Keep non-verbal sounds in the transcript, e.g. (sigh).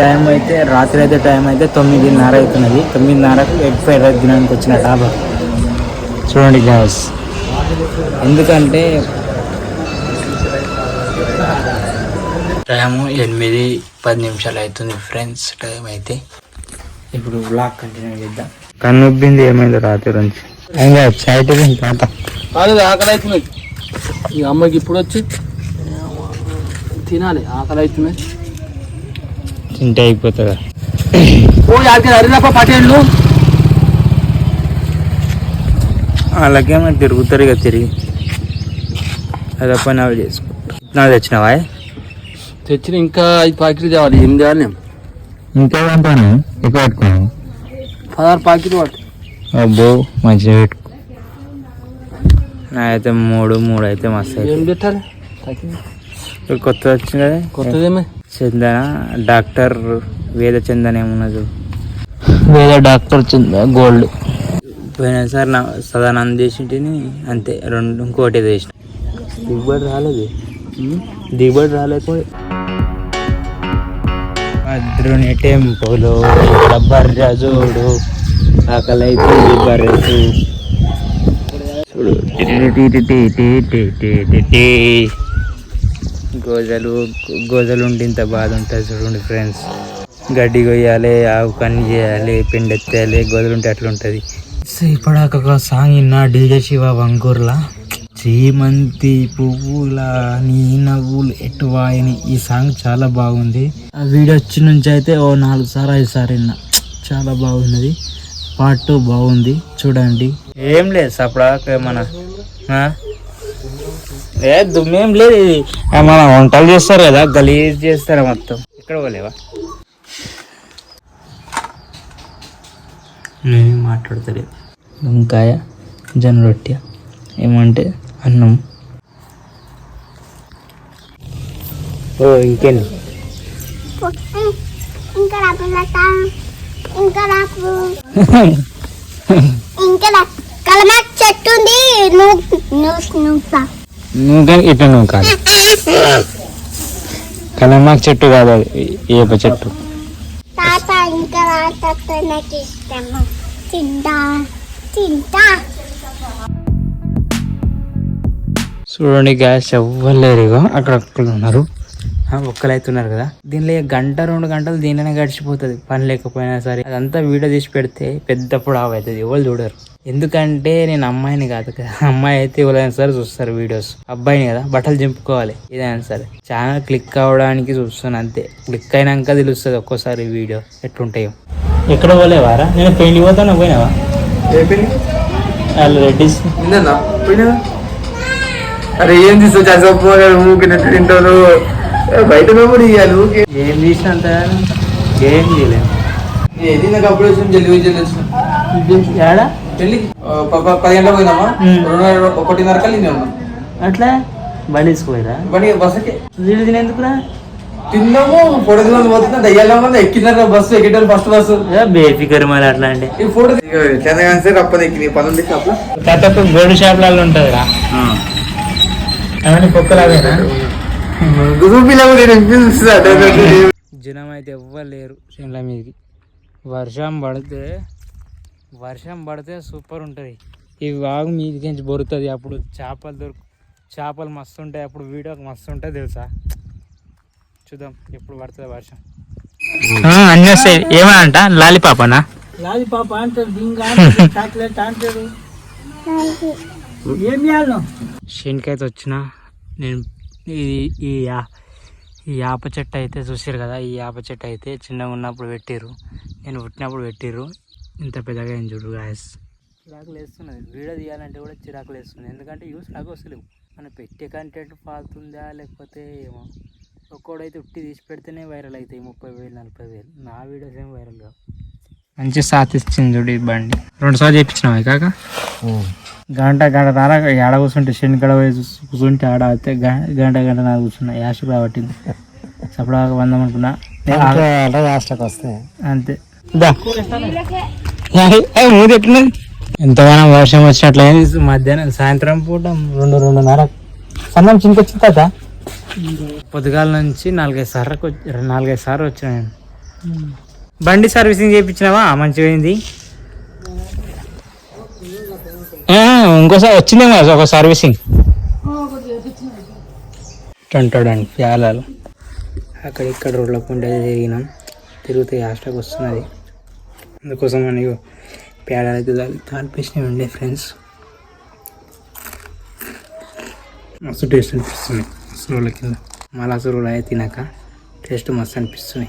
Time అయితే రాత్రి అయితే టైం అయితే తొమ్మిదిన్నర అవుతున్నది. తొమ్మిదిన్నరకు ఎగ్ ఫ్రైడ్ రైస్ తినడానికి వచ్చిన డాబా. చూడండి గ్యాస్ ఎందుకంటే టైము ఎనిమిది పది నిమిషాలు అవుతుంది ఫ్రెండ్స్ టైం అయితే. ఇప్పుడు బ్లాగ్ కంటిన్యూ చేద్దాం. కన్ను ఉబ్బింది ఏమైంది రాత్రి నుంచి? ఇంకా సైట్ తాత. కాదు ఆకలి అవుతుంది ఈ అమ్మకి ఇప్పుడు వచ్చి తినాలి ఆకలి అవుతుంది తింటే అయిపోతుందా. హరిదాప పటేళ్ళు అలాగేమో తిరుగుతారు ఇక తిరిగి. అదే పని అవి చేసుకుంటారు నాకు తెచ్చినావా? తెచ్చిన ఇంకా ఐదు ప్యాకెట్లు తేవాలి ఏం తేవాలి నేను? ఇంకా పంపాను ఎక్కువ పెట్టుకున్నాను పదహారు ప్యాకెట్లు పట్టు. అబ్బో మంచిగా పెట్టుకో. నా అయితే మూడు మూడు అయితే మస్తు ఏం పెట్టాలి? ప్యాకెట్ ఇప్పుడు కొత్త వచ్చింది కదా? కొత్తదేమే. చందన డాక్టర్ వేద చందన ఏమున్నది? వేద డాక్టర్ చంద గోల్డ్. పోయినసారి నా సదానంద్ చేసింటిని అంతే రెండు ఇంకోటి చేసిన. దిగుబడి రాలేదు. దిగుబడి రాలేదు భద్రుని టెంపులు బర్ర చూడు ఆకలి అయితే బర్రెసు చూడు గోజలు గోజలు ఉంటే ఇంత బాధ ఉంటుంది చూడండి ఫ్రెండ్స్ గడ్డి కొయ్యాలి ఆవు కన్ని చేయాలి పిండెత్తాలి గోజలు ఉంటే అట్లా ఉంటుంది ఇప్పటిదాకా ఒక సాంగ్ విన్నా డీజే శివ వంగూర్లా. చేమంతి పువ్వుల నీ నవ్వులు ఎటు వాయని. ఈ సాంగ్ చాలా బాగుంది. ఆ వీడియో వచ్చి నుంచి అయితే ఓ నాలుగు సార్లు ఐదు సార్లు విన్నా. చాలా బాగున్నది. పార్ట్ టూ బాగుంది. చూడండి. ఏం లేదు అప్పుడు మన ఆ? ఏ దుమ్మేం లేదు. ఇది ఆ, మన వంటలు చేస్తారు కదా గలీజ్ చేస్తారు మొత్తం. ఎక్కడ పోలేవా? నేనేం మాట్లాడతలేదు. వంకాయ జొన్న రొట్టె ఏమంటే అన్నం. ఓ ఇంకా ఇంకా రాపు (laughs) ఇంకా కలమాక్ చెట్టు ఉంది. నువ్వు నువ్వు నువ్వు కానీ ఇట్లా నువ్వు కాదు. కలమాకు చెట్టు కాదు అది. ఏప చెట్టు. తాత ఇంకా రా తాత నాకు ఇష్టం తింటా తింటా. చూడండి గ్యాస్ ఎవ్వలేరు ఇగో. అక్కడ ఉన్నారు. ఉన్నారు కదా. దీనిలో గంట రెండు గంటలు దీనిలోనే గడిచిపోతుంది. పని లేకపోయినా సరే అదంతా వీడియో తీసి పెడితే పెద్ద పొడవు అవుతుంది. ఎవరు చూడరు. ఎందుకంటే నేను అమ్మాయిని కాదు కదా. అమ్మాయి అయితే ఎవరైనా సరే చూస్తారు వీడియోస్. అబ్బాయిని కదా. బట్టలు చింపుకోవాలి. ఏదైనా సరే. ఛానల్ క్లిక్ అవ్వడానికి చూస్తాను అంతే. క్లిక్ అయినాక తెలుస్తుంది ఒక్కోసారి వీడియో ఎట్లుంటాయో. ఎక్కడ పోలేవారా? నేను పెయింట్ పోతాను? పోయినావా? రెడ్డిస్. అరే ఏం తీసుకొచ్చి అసలు ఊకినట్టు తింటాను బయట కూడా ఇవ్వాలి ఏం తీసినంత ఏం చేయలేదు ఏది నాకు అప్పుడు వచ్చిన జల్లి జల్లి వచ్చిన ఏడా పెళ్ళి పది గంటలకు పోయినామా. రెండు ఒకటిన్నర కల్లి ఉన్నాం అట్లా? బలిసిపోయిరా బండి బస్సుకి. తినేందుకురా? తిన్నాము ఫోటో పోతున్నా దయ్యాల మంది ఎక్కినారు బస్సు ఎక్కేటారు ఫస్ట్ బస్సు బేఫికర్ మరి అట్లా అంటే ఈ ఫోటో చంద్రగాన్ సార్ అప్పది ఎక్కి పని ఉంది షాప్లో గోల్డ్ షాప్లలో ఉంటుంది రా జనం అయితే ఎవ్వరు లేరు. మీదకి వర్షం పడితే వర్షం పడితే సూపర్ ఉంటుంది. ఈ వాగు మీదకించి బొరుతుంది అప్పుడు చేపలు దొరుకు చేపలు మస్తు ఉంటాయి అప్పుడు వీడియోకి మస్తు ఉంటుంది తెలుసా? చూద్దాం ఎప్పుడు పడుతుంది వర్షం. అన్నీ వస్తాయి. ఏమనంట? లాలిపాపనా లాలి పాప అంటారు బింగా చాక్లెట్ అంటారు (laughs) ఏం చేయాలి శనికైతే వచ్చిన నేను ఇది ఈ యా- ఈ యాప చెట్టు అయితే చూసారు కదా ఈ యాప చెట్టు అయితే చిన్నగా ఉన్నప్పుడు పెట్టిర్రు. నేను పుట్టినప్పుడు పెట్టిర్రు. ఇంత పెద్దగా ఏం చూడు గాయస్ చిరాకులు వేస్తున్నది. వీడియో తీయాలంటే కూడా చిరాకులు వేస్తుంది ఎందుకంటే యూస్ నాకు వస్తలేవు మన పెట్టే కంటెంట్ పాలుతుందా లేకపోతే ఏమో. ఒక్కోడైతే ఉట్టి తీసి పెడితేనే వైరల్ అవుతాయి ముప్పై వేలు నలభై వేలు. నా వీడియోస్ ఏం వైరల్ కావు. మంచి సాత్ ఇచ్చింది చూడు ఈ బండి. రెండు సార్లు చేయించినావా కాక? గంట గంట నారా ఆడ కూర్చుంటే శని కడ కూర్చుంటే ఆడ అయితే గంట గంట నార కూర్చున్నా. యాష్ రాబట్టింది. అప్పుడు వందం అనుకున్నా. వస్తే. అంతే. ఎట్లున్నది? ఎంతగానో వర్షం వచ్చినట్లయింది మధ్యాహ్నం సాయంత్రం పూట రెండు రెండున్నర. సన్నం చినికొచ్చిన తర్వాత పొద్దుగాల నుంచి నాలుగైదు సార్లు నాలుగైదు సార్లు వచ్చిన నేను. బండి సర్వీసింగ్ చేయించినావా? మంచిగా ఇంకోసారి వచ్చిందేమో ఒక సర్వీసింగ్. అంటాడండి ప్యాలాలు అక్కడ ఇక్కడ రోడ్ల punta తిరిగినాం. తిరిగితే హాస్టల్కి వస్తున్నది. అందుకోసం అని పేడాలు అయితే తాల్పేసినవి ఉండే ఫ్రెండ్స్. మస్తు టేస్ట్ అనిపిస్తుంది. అసలు కింద. మళ్ళీ అసలు అయితే తినాక టేస్ట్ మస్తు అనిపిస్తుంది.